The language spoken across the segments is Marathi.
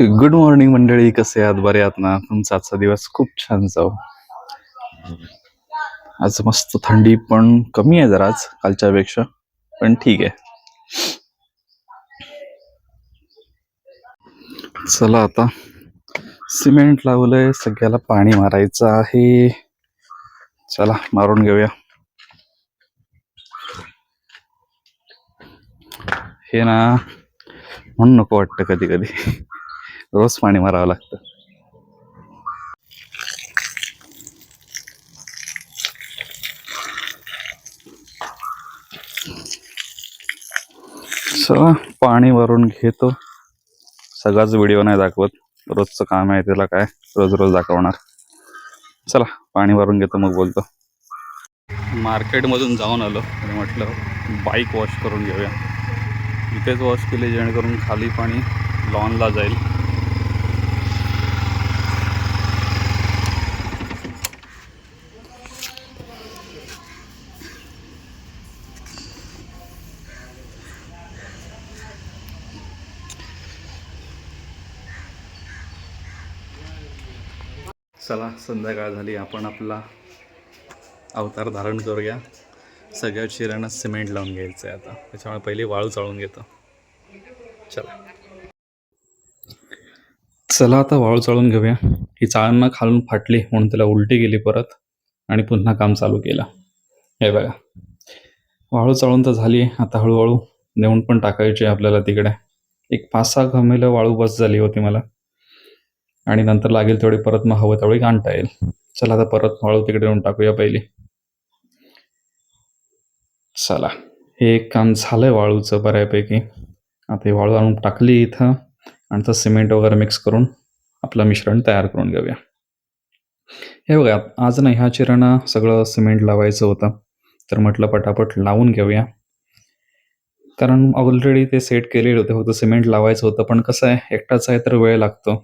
गुड मॉर्निंग मंडळी कसे आहात? बरे आहात ना? तुमचा आजचा दिवस खूप छान जाऊ आज मस्त थंडी पण कमी आहे जरा आज कालच्या पेक्षा पण ठीक आहे. चला आता. सिमेंट लावलंय सगळ्याला पाणी मारायचं आहे. चला मारून घेऊया. हे ना म्हणून नको वाटतं कधी कधी रोज पाणी मारावं लागतं. चला पाणी भरून घेतो. सगळाच व्हिडिओ नाही दाखवत. रोजचं काम आहे त्याला काय? रोज रोज दाखवणार. चला पाणी भरून घेतो मग बोलतो. मार्केटमधून जाऊन आलो. आणि म्हटलं बाईक वॉश करून घेऊया. इथेच वॉश केली जेणेकरून खाली पाणी लॉनला जाईल. चला संध्याकाळ झाली. आपण आपला अवतार धारण करूया. सगळ्या चिरांना सिमेंट लावून घ्यायचं आहे आता. त्याच्यामुळे पहिले वाळू चाळून घेतो. चला. चला आता वाळू चाळून घेऊया. ही चाळण खालून फाटली म्हणून त्याला उलटी गेली परत आणि पुन्हा काम चालू केलं. हे बघा. वाळू चाळून तर झाली. आता हळूहळू नेऊन पण टाकायची आहे आपल्याला तिकडे. एक पाच सहा घमेलं वाळू बस झाली होती मला. आणि नंतर लागेल तेवढी परत मग हवं तेवढी आणता येईल. चला आता परत वाळू तिकडे नेऊन टाकूया पहिली. चला हे एक काम झालंय वाळूचं बऱ्यापैकी. आता हे वाळू आणून टाकली इथं आणि तर सिमेंट वगैरे मिक्स करून आपलं मिश्रण तयार करून घेऊया. हे बघा आज ना ह्या चिरांना सगळं सिमेंट लावायचं होतं. तर म्हटलं पटापट लावून घेऊया. कारण ऑलरेडी ते सेट केलेले होते फक्त सिमेंट लावायचं होतं पण कसं आहे एकटाच आहे तर वेळ लागतो.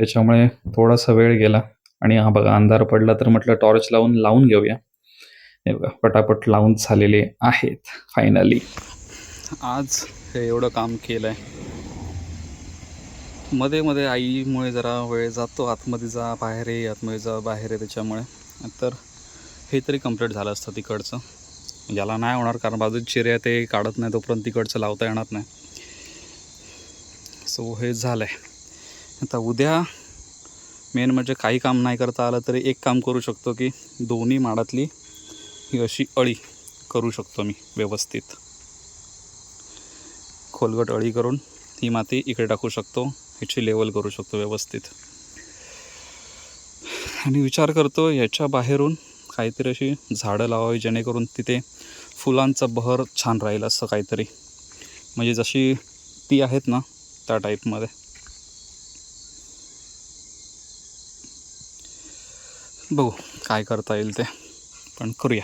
त्याच्यामुळे थोडासा वेळ गेला. आणि हा बघा अंधार पडला तर म्हटलं टॉर्च लावून लावून घेऊया. हे बघा पटापट लावून झालेले आहेत फायनली आज हे एवढं काम केलंय. मध्ये मध्ये आईमुळे जरा वेळ जातो आतमध्ये जा बाहेर ये आतमध्ये जा बाहेर आहे त्याच्यामुळे. तर हे तरी कंप्लीट झालं असतं तिकडचं. ज्याला नाही होणार कारण बाजूची चिऱ्या ते काढत नाही तोपर्यंत तिकडचं लावता येणार नाही. सो हे झालं आहे आता उद्या मेन म्हणजे काही काम नाही करता आलं तरी एक काम करू शकतो की दोन्ही माडातली ही अशी अळी करू शकतो मी व्यवस्थित. खोलगट अळी करून ही माती इकडे टाकू शकतो ह्याची लेवल करू शकतो व्यवस्थित. आणि विचार करतो याच्या बाहेरून काहीतरी अशी झाडं लावावी जेणेकरून तिथे फुलांचा बहर छान राहील असं काहीतरी. म्हणजे जशी ती आहेत ना त्या टाईपमध्ये बघू काय करता येईल ते. पण करूया.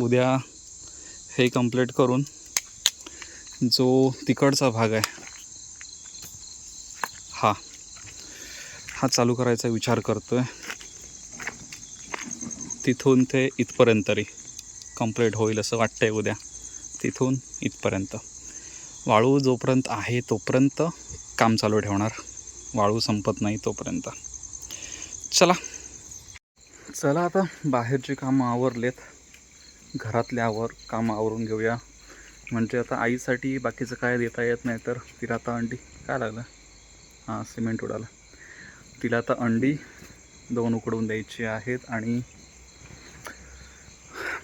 उद्या हे कंप्लीट करून जो तिकडचा भाग आहे हा हा चालू करायचा विचार करतो आहे तिथून ते इथपर्यंत तरी कंप्लीट होईल असं वाटतं आहे उद्या. तिथून इथपर्यंत. वाळू जोपर्यंत आहे तोपर्यंत काम चालू ठेवणार. वाळू संपत नाही तोपर्यंत. चला. चला आता बाहेरची कामं आवरलेत. घरातल्यावर कामं आवरून घेऊया. म्हणजे आता आईसाठी बाकीचं काय देता येत नाही तर तिला आता अंडी. काय लागलं? हां सिमेंट उडालं. तिला आता अंडी दोन उकडून द्यायची आहेत आणि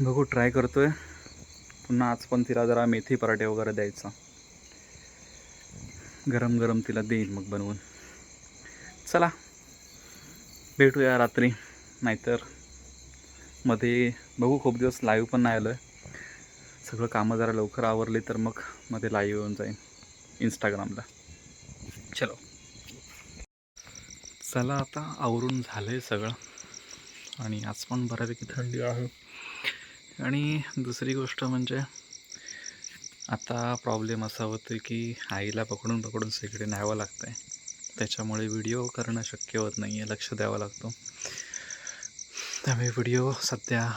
बघू ट्राय करतो आहे पुन्हा आज पण तिला जरा मेथी पराठे वगैरे द्यायचा. गरम गरम तिला देईल मग बनवून. चला. भेटूया रात्री. नाहीतरमध्ये बघू खूप दिवस लाईव्ह पण नाही आलो आहे सगळं कामं जरा लवकर आवरली तर मग मध्ये लाईव्ह येऊन जाईन इंस्टाग्रामला चलो. चला आता आवरून झालं आहे सगळं. आणि आज पण बऱ्यापैकी थंडी आहे. आणि दुसरी गोष्ट म्हणजे आता प्रॉब्लेम असा होतो की आईला पकडून पकडून सगळे न्यावं लागतं आहे त्याच्यामुळे व्हिडिओ करणं शक्य होत नाही आहे लक्ष द्यावं लागतो. त्यामुळे व्हिडिओ सध्या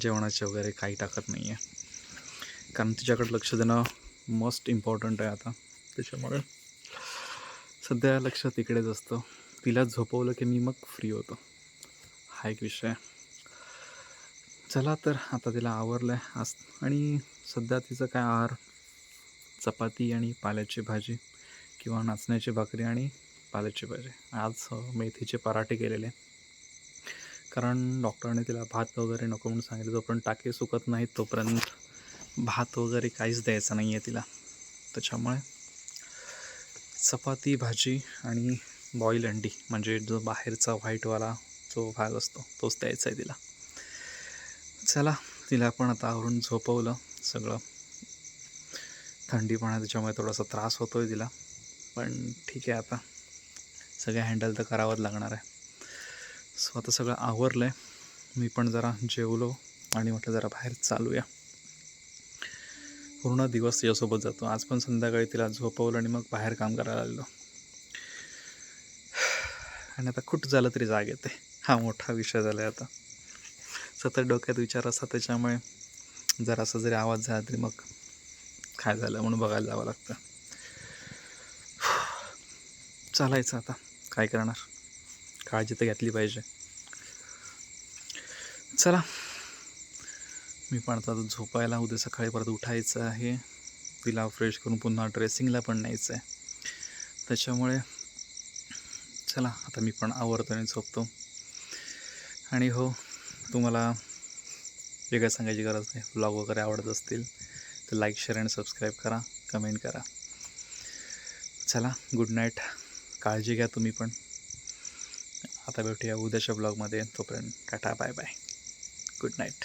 जेवणाचे वगैरे काही टाकत नाही आहे कारण तिच्याकडे लक्ष देणं मोस्ट इम्पॉर्टंट आहे आता. त्याच्यामुळे सध्या लक्ष तिकडेच असतं. तिला झोपवलं की मी मग फ्री होतो. हा एक विषय. चला तर आता तिला आवरलं आहे आज. आणि सध्या तिचं काय आहार? चपाती आणि पाल्याची भाजी किंवा नाचण्याची भाकरी आणि पाल्याची पाहिजे आज मेथीचे पराठे केलेले कारण डॉक्टरने तिला भात वगैरे नको म्हणून सांगितलं जोपर्यंत टाके सुकत नाहीत तोपर्यंत भात वगैरे काहीच द्यायचं नाही आहे तिला. त्याच्यामुळे चपाती भाजी आणि बॉईल अंडी म्हणजे जो बाहेरचा व्हाईटवाला जो भाग असतो तोच द्यायचा आहे तिला. चला तिला पण आता आवरून झोपवलं सगळं. थंडी पण आहे त्याच्यामुळे थोडासा त्रास होतो आहे तिला. पण ठीक आहे आता. सगळं हँडल तर करावंच लागणार आहे. सो आता सगळं आवरलं आहे मी पण जरा जेवलो आणि म्हटलं जरा बाहेर चालूया. पूर्ण दिवस तिच्यासोबत जातो. आज पण संध्याकाळी तिला झोपवलं आणि मग बाहेर काम करायला लागलो आणि आता कुठं झालं तरी जाग येते. हा मोठा विषय झाला आहे आता. सतत डोक्यात विचार असा त्याच्यामुळे जरासा जरी आवाज झाला तरी मग काय झालं म्हणून बघायला जावं लागतं. चालायचं आता. काय करणार? काळजी तर घेतली पाहिजे. चला. मी पण आता झोपायला उद्या सकाळी परत उठायचं आहे. तिला फ्रेश करून पुन्हा ड्रेसिंगला पण न्यायचं आहे त्याच्यामुळे चला आता मी पण आवडतो आणि झोपतो. आणि हो तुम्हाला वेगळं सांगायची गरज नाही. ब्लॉग वगैरे आवडत असतील तर लाईक शेअर आणि सबस्क्राईब करा कमेंट करा. चला गुड नाईट काळजी घ्या तुम्ही पण. आता भेटूया उद्याच्या ब्लॉगमध्ये तोपर्यंत tata bye bye good night